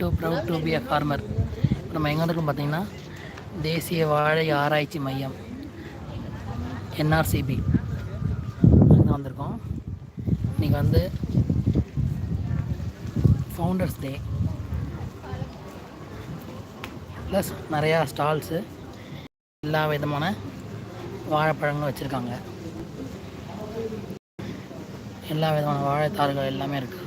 To proud to be a farmer இப்போ நம்ம எங்கே இருக்கோம் பார்த்தீங்கன்னா தேசிய வாழை ஆராய்ச்சி மையம் என்ஆர்சிபி அங்கே வந்திருக்கோம். இன்றைக்கி வந்து ஃபவுண்டர்ஸ் டே ப்ளஸ் நிறையா ஸ்டால்ஸு எல்லா விதமான வாழைப்பழங்களும் வச்சுருக்காங்க. எல்லா விதமான வாழைத்தார்கள் எல்லாமே இருக்குது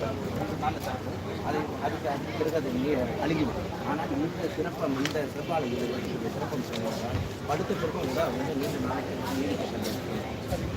அது அதுக்கு அதுக்கு பிறகு அது நீ அழுகிடும் ஆனால் இந்த சிறப்பம் இந்த சிறப்பால் இந்த சிறப்பம் சொல்லுவாங்க படுத்த பிறகு கூட வந்து நீண்ட நாளைக்கு நீடிக்க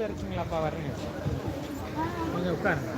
இருக்குங்களாப்பா வரேங்க கொஞ்சம் உட்காருங்க?